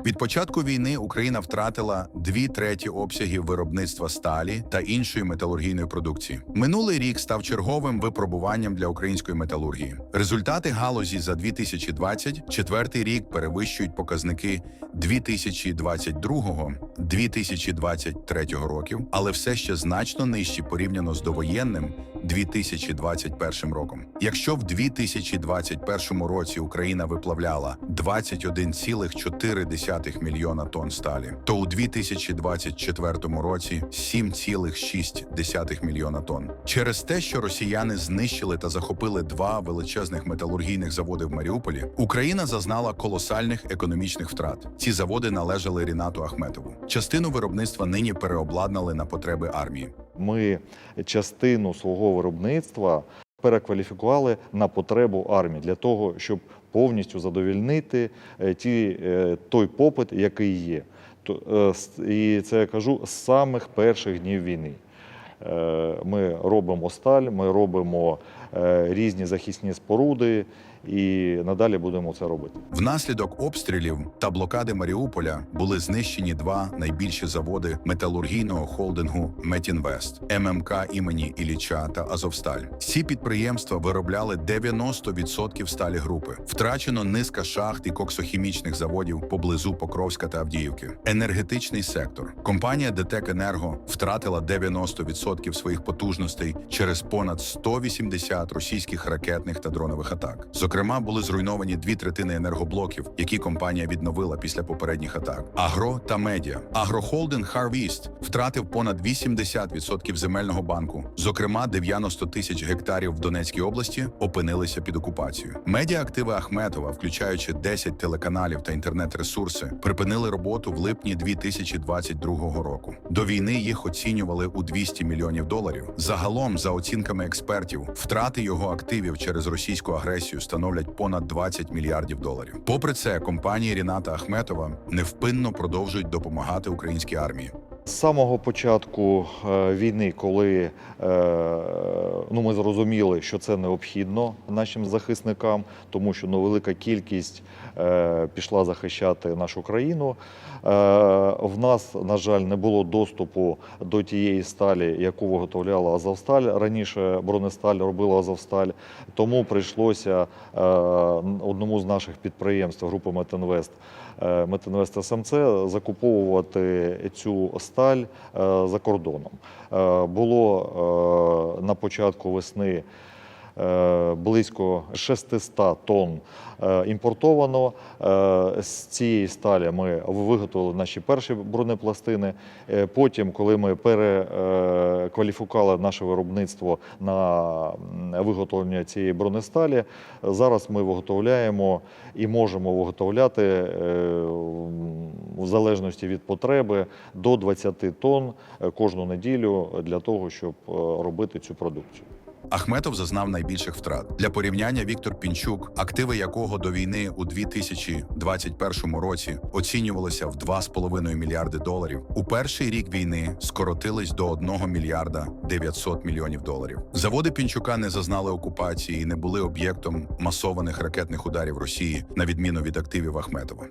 Від початку війни Україна втратила дві треті обсягів виробництва сталі та іншої металургійної продукції. Минулий рік став черговим випробуванням для української металургії. Результати галузі за 2024 рік перевищують показники 2022-2023 років, але все ще значно нижчі порівняно з довоєнним 2021 роком. Якщо в 2021 році Україна виплавляла 21,4 мільйона тонн сталі, то у 2024 році 7,6 мільйона тонн. Через те, що росіяни знищили та захопили два величезних металургійних заводи в Маріуполі, Україна зазнала колосальних економічних втрат. Ці заводи належали Рінату Ахметову. Частину виробництва нині переобладнали на потреби армії. Ми частину свого виробництва перекваліфікували на потребу армії для того, щоб повністю задовільнити е, ті, е, той попит, який є. Е, І це я кажу з самих перших днів війни. Ми робимо сталь, ми робимо різні захисні споруди і надалі будемо це робити. Внаслідок обстрілів та блокади Маріуполя були знищені два найбільші заводи металургійного холдингу Метінвест ММК імені Ілліча та Азовсталь. Ці підприємства виробляли 90% сталі групи. Втрачено низка шахт і коксохімічних заводів поблизу Покровська та Авдіївки. Енергетичний сектор. Компанія ДТЕК Енерго втратила 90% своїх потужностей через понад 180 російських ракетних та дронових атак. Зокрема, були зруйновані дві третини енергоблоків, які компанія відновила після попередніх атак. Агро та медіа. Агрохолдинг Harvest втратив понад 80% земельного банку. Зокрема, 90 тисяч гектарів в Донецькій області опинилися під окупацією. Медіа-активи Ахметова, включаючи 10 телеканалів та інтернет-ресурси, припинили роботу в липні 2022 року. До війни їх оцінювали у 200 мільйонів доларів. Загалом, за оцінками експертів, втрати його активів через російську агресію становлять понад 20 мільярдів доларів. Попри це, компанії Ріната Ахметова невпинно продовжують допомагати українській армії. З самого початку е, війни, коли е, ну, ми зрозуміли, що це необхідно нашим захисникам, тому що ну, велика кількість е, пішла захищати нашу країну. В нас, на жаль, не було доступу до тієї сталі, яку виготовляла Азовсталь. Раніше бронесталь робила Азовсталь, тому прийшлося одному з наших підприємств групи Метинвест Метинвест СМЦ закуповувати цю сталь е, за кордоном. Е, Було е, на початку весни близько 600 тонн е, імпортовано. Е, З цієї сталі ми виготовили наші перші бронепластини. Е, Потім, коли ми перекваліфікували наше виробництво на виготовлення цієї бронесталі, зараз ми виготовляємо і можемо виготовляти е, в залежності від потреби до 20 тонн е, кожну неділю для того, щоб е, робити цю продукцію. Ахметов зазнав найбільших втрат. Для порівняння Віктор Пінчук, активи якого до війни у 2021 році оцінювалися в 2,5 мільярди доларів, у перший рік війни скоротились до 1 мільярда 900 мільйонів доларів. Заводи Пінчука не зазнали окупації і не були об'єктом масованих ракетних ударів Росії, на відміну від активів Ахметова.